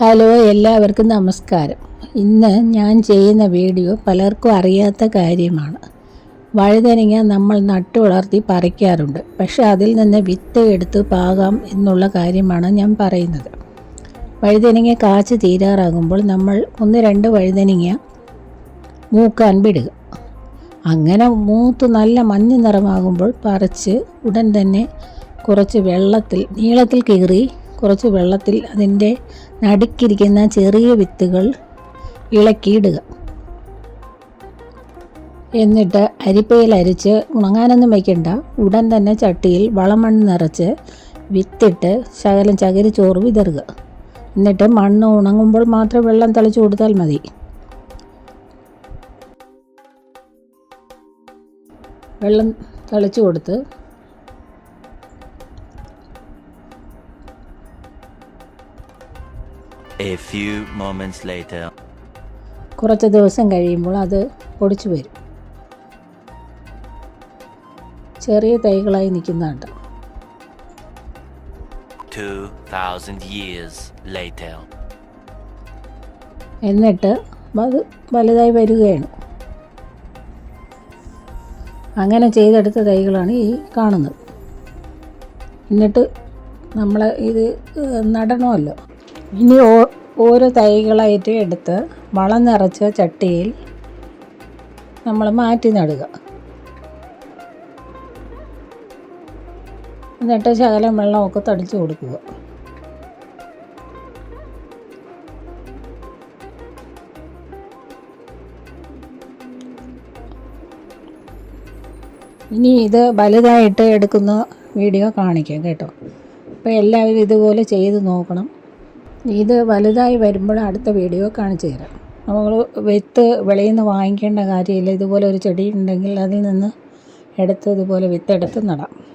Hello എല്ലാവർക്കും നമസ്കാരം. ഇന്ന് ഞാൻ ചെയ്യുന്ന വീഡിയോ പലർക്കും അറിയാത്ത കാര്യമാണ്. വഴുതനങ്ങ നമ്മൾ നട്ടു വളർത്തി പറിക്കാറുണ്ട്. പക്ഷെ അതിൽ നിന്ന് വിത്ത് എടുത്ത് പാകാം എന്നുള്ള കാര്യമാണ് ഞാൻ പറയുന്നത്. വഴുതനങ്ങ കാച്ച് തീരാറാകുമ്പോൾ നമ്മൾ ഒന്ന് രണ്ട് വഴുതനങ്ങ മൂക്കാൻ വിടുക. അങ്ങനെ മൂത്ത് നല്ല മഞ്ഞ നിറമാകുമ്പോൾ പറിച്ച് ഉടൻ തന്നെ കുറച്ച് വെള്ളത്തിൽ നീളത്തിൽ കീറി കുറച്ച് വെള്ളത്തിൽ അതിന്റെ നടുക്കിരിക്കുന്ന ചെറിയ വിത്തുകൾ ഇളക്കിയിടുക. എന്നിട്ട് അരിപ്പയിൽ അരിച്ച് ഉണങ്ങാനൊന്നും വയ്ക്കണ്ട. ഉടൻ തന്നെ ചട്ടിയിൽ വളമണ്ണ് നിറച്ച് വിത്തിട്ട് ശകലം ചകിരി ചോറ് വിതറുക. എന്നിട്ട് മണ്ണ് ഉണങ്ങുമ്പോൾ മാത്രം വെള്ളം തളിച്ചു കൊടുത്താൽ മതി. വെള്ളം തളിച്ചു കൊടുത്ത് A few moments later. കുറച്ച് ദിവസം കഴിയുമ്പോൾ അത് പൊടിച്ചു വരും. ചെറിയ തൈകളായി നിൽക്കുന്നുണ്ട് 2,000 years later. എന്നിട്ട് അത് വലുതായി വരികയാണ്. അങ്ങനെ ചെയ്തെടുത്ത തൈകളാണ് ഈ കാണുന്നത്. എന്നിട്ട് നമ്മൾ ഇത് നടണമല്ലോ. ഇനി ഓരോ തൈകളായിട്ട് എടുത്ത് വളം നിറച്ച ചട്ടിയിൽ നമ്മൾ മാറ്റി നടുക. എന്നിട്ട് ശകലം വെള്ളമൊക്കെ തടിച്ചു കൊടുക്കുക. ഇനി ഇത് വലുതായിട്ട് എടുക്കുന്ന വീഡിയോ കാണിക്കാം കേട്ടോ. അപ്പോൾ എല്ലാവരും ഇതുപോലെ ചെയ്ത് നോക്കണം. ഇത് വലുതായി വരുമ്പോൾ അടുത്ത വീഡിയോ കാണിച്ചു തരാം. നമ്മൾ വിത്ത് വെളിയിൽ നിന്ന് വാങ്ങിക്കേണ്ട കാര്യമില്ല. ഇതുപോലെ ഒരു ചെടി ഉണ്ടെങ്കിൽ അതിൽ നിന്ന് എടുത്ത് ഇതുപോലെ വിത്തെടുത്ത് നടാം.